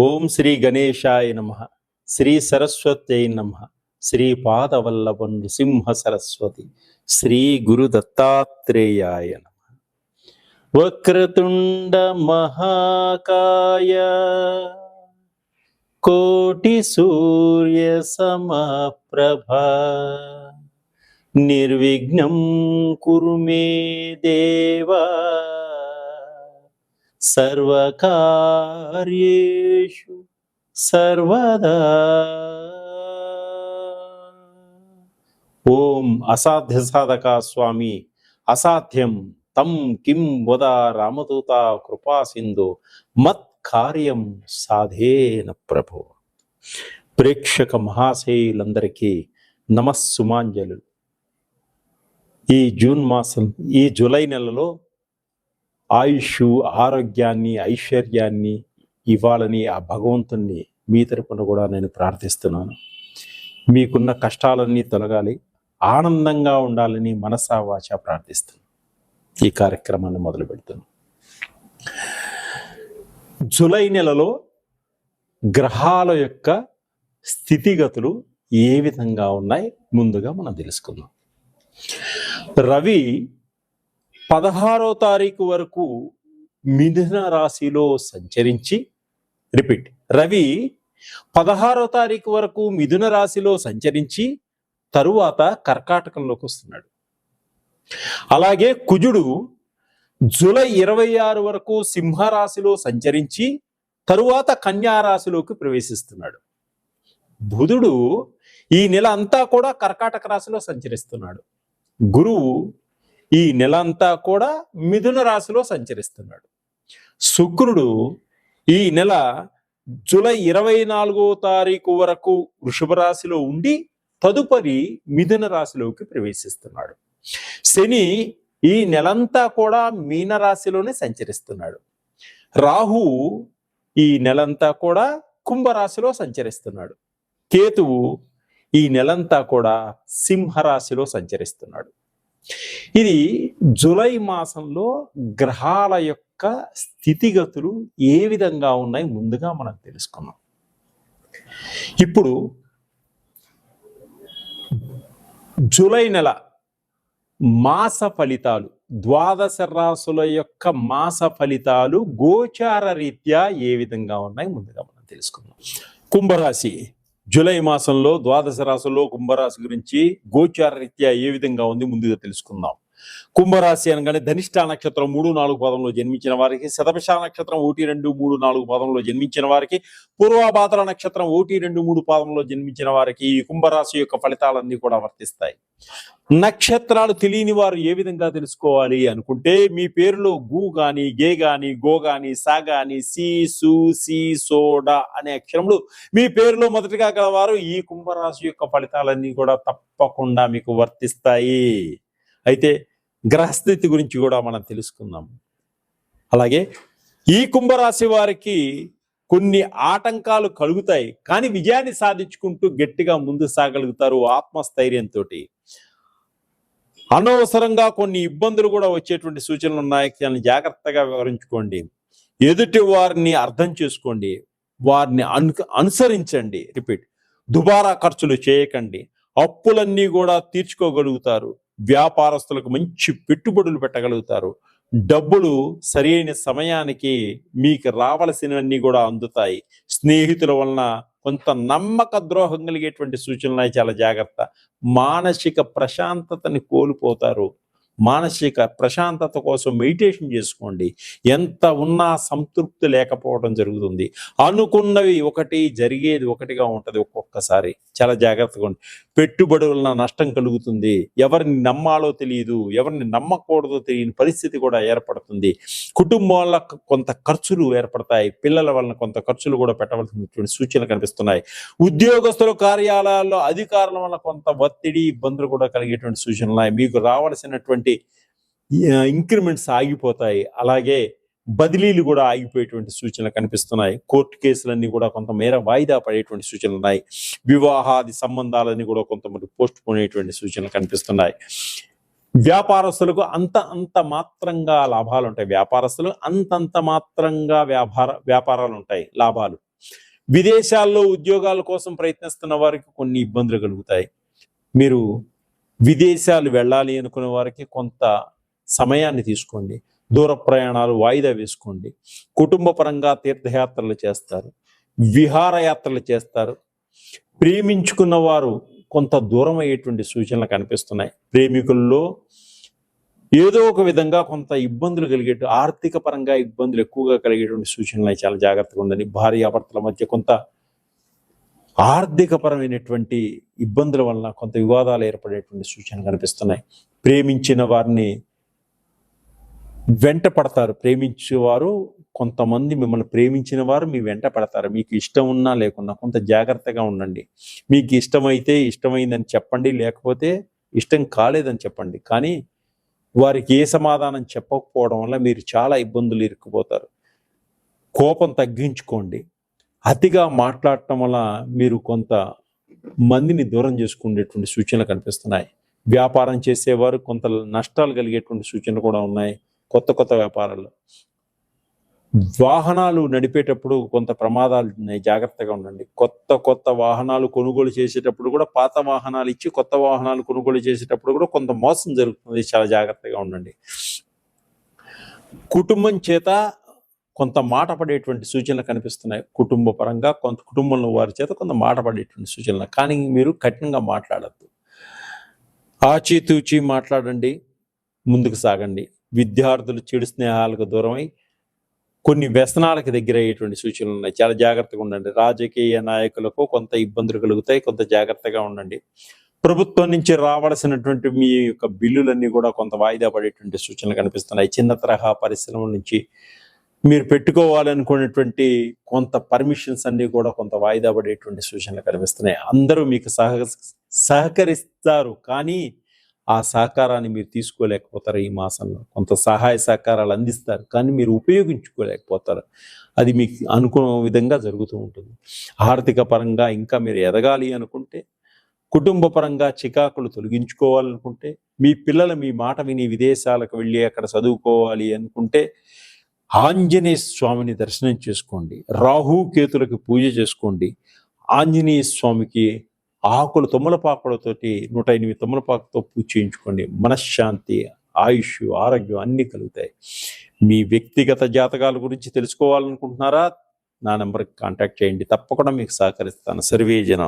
ఓం శ్రీ గణేశాయ నమ. శ్రీ సరస్వత్యై నమ. శ్రీ పాదవల్లభ నృసింహ సరస్వతి. శ్రీ గురు దత్తాత్రేయాయ నమ. వక్రతుండ మహాకాయ. కోటి సూర్య సమప్రభ. నిర్విఘ్నం కురు మే దేవా. సర్వకార్యేషు సర్వదా. ఓం అసాధ్య సాధక స్వామి అసాధ్యం. తం కిం వద రామదూత కృపా సింధు. మత్ కార్యం సాధేన ప్రభు. ప్రేక్షక మహాశయులందరికీ నమస్సుమాంజలు. ఈ జూన్ మాసం ఈ జూలై నెలలో ఆయుష్ ఆరోగ్యాన్ని ఐశ్వర్యాన్ని ఇవ్వాలని ఆ భగవంతుణ్ణి మీ తరపున కూడా నేను ప్రార్థిస్తున్నాను. మీకున్న కష్టాలన్నీ తొలగాలి ఆనందంగా ఉండాలని మనసా వాచ ప్రార్థిస్తున్నాను. ఈ కార్యక్రమాన్ని మొదలు పెడుతున్నాను. జూలై నెలలో గ్రహాల యొక్క స్థితిగతులు ఏ విధంగా ఉన్నాయి? ముందుగా మనం తెలుసుకుందాం. రవి పదహారో తారీఖు వరకు మిథున రాశిలో సంచరించి రిపీట్ రవి పదహారో తారీఖు వరకు మిథున రాశిలో సంచరించి తరువాత కర్కాటకంలోకి వస్తున్నాడు. అలాగే కుజుడు జూలై ఇరవై ఆరు వరకు సింహరాశిలో సంచరించి తరువాత కన్యా రాశిలోకి ప్రవేశిస్తున్నాడు. బుధుడు ఈ నెల అంతా కూడా కర్కాటక రాశిలో సంచరిస్తున్నాడు. గురువు ఈ నెల అంతా కూడా మిథున రాశిలో సంచరిస్తున్నాడు. శుక్రుడు ఈ నెల జూలై ఇరవై నాలుగో తారీఖు వరకు వృషభ రాశిలో ఉండి తదుపరి మిథున రాశిలోకి ప్రవేశిస్తున్నాడు. శని ఈ నెలంతా కూడా మీన రాశిలోనే సంచరిస్తున్నాడు. రాహు ఈ నెలంతా కూడా కుంభరాశిలో సంచరిస్తున్నాడు. కేతువు ఈ నెలంతా కూడా సింహరాశిలో సంచరిస్తున్నాడు. ఇది జూలై మాసంలో గ్రహాల యొక్క స్థితిగతులు ఏ విధంగా ఉన్నాయి ముందుగా మనం తెలుసుకున్నాం ఇప్పుడు జూలై నెల మాస ఫలితాలు ద్వాదశ రాసుల యొక్క మాస ఫలితాలు గోచార రీత్యా ఏ విధంగా ఉన్నాయి ముందుగా మనం తెలుసుకుందాం. కుంభరాశి జూలై మాసంలో ద్వాదశ రాశుల్లో కుంభరాశి గురించి గోచార రీత్యా ఏ విధంగా ఉంది ముందుగా తెలుసుకుందాం. కుంభరాశి అనగానే ధనిష్ట నక్షత్రం మూడు నాలుగు పదంలో జన్మించిన వారికి శతభిష నక్షత్రం ఒకటి రెండు మూడు నాలుగు పదంలో జన్మించిన వారికి పూర్వభాద్ర నక్షత్రం ఒకటి రెండు మూడు పాదంలో జన్మించిన వారికి ఈ కుంభరాశి యొక్క ఫలితాలన్నీ కూడా వర్తిస్తాయి. నక్షత్రాలు తెలియని వారు ఏ విధంగా తెలుసుకోవాలి అనుకుంటే మీ పేరులో గు గాని గే గాని గో గాని సా గాని సి సు సి సోడా అనే అక్షరములు మీ పేరులో మొదటిగా గలవారు ఈ కుంభరాశి యొక్క ఫలితాలన్నీ కూడా తప్పకుండా మీకు వర్తిస్తాయి. అయితే గ్రహస్థితి గురించి కూడా మనం తెలుసుకుందాం. అలాగే ఈ కుంభరాశి వారికి కొన్ని ఆటంకాలు కలుగుతాయి కానీ విజయాన్ని సాధించుకుంటూ గట్టిగా ముందు సాగలుగుతారు ఆత్మస్థైర్యంతో అనవసరంగా కొన్ని ఇబ్బందులు కూడా వచ్చేటువంటి సూచనలు ఉన్నాయి. దాన్ని జాగ్రత్తగా వివరించుకోండి. ఎదుటి వారిని అర్థం చేసుకోండి. వారిని అను అనుసరించండి. రిపీట్. దుబారా ఖర్చులు చేయకండి. అప్పులన్నీ కూడా తీర్చుకోగలుగుతారు. వ్యాపారస్తులకు మంచి పెట్టుబడులు పెట్టగలుగుతారు. డబ్బులు సరైన సమయానికి మీకు రావలసినవన్నీ కూడా అందుతాయి. స్నేహితుల వలన కొంత నమ్మక ద్రోహం కలిగేటువంటి సూచనలు చాలా జాగ్రత్త. మానసిక ప్రశాంతతని కోల్పోతారు. మానసిక ప్రశాంతత కోసం మెడిటేషన్ చేసుకోండి. ఎంత ఉన్నా సంతృప్తి లేకపోవడం జరుగుతుంది. అనుకున్నవి ఒకటి జరిగేది ఒకటిగా ఉంటుంది ఒక్కొక్కసారి. చాలా జాగ్రత్తగా ఉండి. పెట్టుబడి వలన నష్టం కలుగుతుంది. ఎవరిని నమ్మాలో తెలియదు ఎవరిని నమ్మకూడదో తెలియని పరిస్థితి కూడా ఏర్పడుతుంది. కుటుంబం వల్ల కొంత ఖర్చులు ఏర్పడతాయి. పిల్లల వలన కొంత ఖర్చులు కూడా పెట్టవలసినటువంటి సూచనలు కనిపిస్తున్నాయి. ఉద్యోగస్తుల కార్యాలయాల్లో అధికారుల వల్ల కొంత ఒత్తిడి ఇబ్బందులు కూడా కలిగేటువంటి సూచనలు ఉన్నాయి. మీకు రావాల్సినటువంటి ఇంక్రిమెంట్స్ ఆగిపోతాయి. అలాగే బదిలీలు కూడా ఆగిపోయేటువంటి సూచనలు కనిపిస్తున్నాయి. కోర్టు కేసులన్నీ కూడా కొంతమేర వాయిదా పడేటువంటి సూచనలు ఉన్నాయి. వివాహాది సంబంధాలన్నీ కూడా కొంతమంది పోస్ట్ పోనేటువంటి సూచనలు కనిపిస్తున్నాయి. వ్యాపారస్తులకు అంత అంత మాత్రంగా లాభాలు ఉంటాయి. వ్యాపారస్తులు అంతంత మాత్రంగా వ్యాపార వ్యాపారాలు ఉంటాయి లాభాలు. విదేశాల్లో ఉద్యోగాల కోసం ప్రయత్నిస్తున్న వారికి కొన్ని ఇబ్బందులు కలుగుతాయి. మీరు విదేశాలు వెళ్ళాలి అనుకునే వారికి కొంత సమయాన్ని తీసుకోండి. దూర ప్రయాణాలు వాయిదా వేసుకోండి. కుటుంబ పరంగా తీర్థయాత్రలు చేస్తారు. విహారయాత్రలు చేస్తారు. ప్రేమించుకున్న వారు కొంత దూరం అయ్యేటువంటి సూచనలు కనిపిస్తున్నాయి. ప్రేమికుల్లో ఏదో ఒక విధంగా కొంత ఇబ్బందులు కలిగే ఆర్థిక పరంగా ఇబ్బందులు ఎక్కువగా కలిగేటువంటి సూచనలు చాలా జాగ్రత్తగా ఉండండి. భార్యాభర్తల మధ్య కొంత ఆర్థికపరమైనటువంటి ఇబ్బందుల వలన కొంత వివాదాలు ఏర్పడేటువంటి సూచనలు కనిపిస్తున్నాయి. ప్రేమించిన వారిని వెంట పడతారు. ప్రేమించేవారు కొంతమంది మిమ్మల్ని ప్రేమించిన వారు మీ వెంట పడతారు. మీకు ఇష్టం ఉన్నా లేకున్నా కొంత జాగ్రత్తగా ఉండండి. మీకు ఇష్టమైతే ఇష్టమైందని చెప్పండి లేకపోతే ఇష్టం కాలేదని చెప్పండి. కానీ వారికి ఏ సమాధానం చెప్పకపోవడం వల్ల మీరు చాలా ఇబ్బందులు ఇరుక్కుపోతారు. కోపం తగ్గించుకోండి. అతిగా మాట్లాడటం వల్ల మీరు కొంత మందిని దూరం చేసుకునేటువంటి సూచనలు కనిపిస్తున్నాయి. వ్యాపారం చేసేవారు కొంత నష్టాలు కలిగేటువంటి సూచనలు కూడా ఉన్నాయి. కొత్త కొత్త వ్యాపారాలు. వాహనాలు నడిపేటప్పుడు కొంత ప్రమాదాలు ఉన్నాయి. జాగ్రత్తగా ఉండండి. కొత్త కొత్త వాహనాలు కొనుగోలు చేసేటప్పుడు కూడా పాత వాహనాలు ఇచ్చి కొత్త వాహనాలు కొనుగోలు చేసేటప్పుడు కూడా కొంత మోసం జరుగుతుంది. చాలా జాగ్రత్తగా ఉండండి. కుటుంబం చేత కొంత మాట పడేటువంటి సూచనలు కనిపిస్తున్నాయి కుటుంబ పరంగా కొంత కుటుంబంలో వారి చేత కొంత మాట పడేటువంటి సూచనలు. కానీ మీరు కఠినంగా మాట్లాడద్దు. ఆచితూచి మాట్లాడండి ముందుకు సాగండి. విద్యార్థులు చెడు స్నేహాలకు దూరమై కొన్ని వ్యసనాలకు దగ్గర అయ్యేటువంటి సూచనలు ఉన్నాయి. చాలా జాగ్రత్తగా ఉండండి. రాజకీయ నాయకులకు కొంత ఇబ్బందులు కలుగుతాయి కొంత జాగ్రత్తగా ఉండండి. ప్రభుత్వం నుంచి రావాల్సినటువంటి మీ యొక్క బిల్లులన్నీ కూడా కొంత వాయిదా పడేటువంటి సూచనలు కనిపిస్తున్నాయి. చిన్న తరహా పరిశ్రమల నుంచి మీరు పెట్టుకోవాలనుకున్నటువంటి కొంత పర్మిషన్స్ అన్ని కూడా కొంత వాయిదా పడేటువంటి సూచనలు కనిపిస్తున్నాయి. అందరూ మీకు సహ సహకరిస్తారు కానీ ఆ సహకారాన్ని మీరు తీసుకోలేకపోతారు ఈ మాసంలో. కొంత సహాయ సహకారాలు అందిస్తారు కానీ మీరు ఉపయోగించుకోలేకపోతారు. అది మీకు అనుకున్న విధంగా జరుగుతూ ఉంటుంది. ఆర్థిక పరంగా ఇంకా మీరు ఎదగాలి అనుకుంటే కుటుంబ పరంగా చికాకులు తొలగించుకోవాలనుకుంటే మీ పిల్లలు మీ మాట విని విదేశాలకు వెళ్ళి అక్కడ చదువుకోవాలి అనుకుంటే ఆంజనేయ స్వామిని దర్శనం చేసుకోండి. రాహు కేతులకు పూజ చేసుకోండి. ఆంజనేయ స్వామికి ఆకులు తొమ్మలపాకులతోటి నూట ఎనిమిది తొమ్మలపాకుతో పూజ చేయించుకోండి. మనశ్శాంతి ఆయుష్ ఆరోగ్యం అన్నీ కలుగుతాయి. మీ వ్యక్తిగత జాతకాల గురించి తెలుసుకోవాలనుకుంటున్నారా? నా నెంబర్కి కాంటాక్ట్ చేయండి. తప్పకుండా మీకు సహకరిస్తాను. సర్వే జన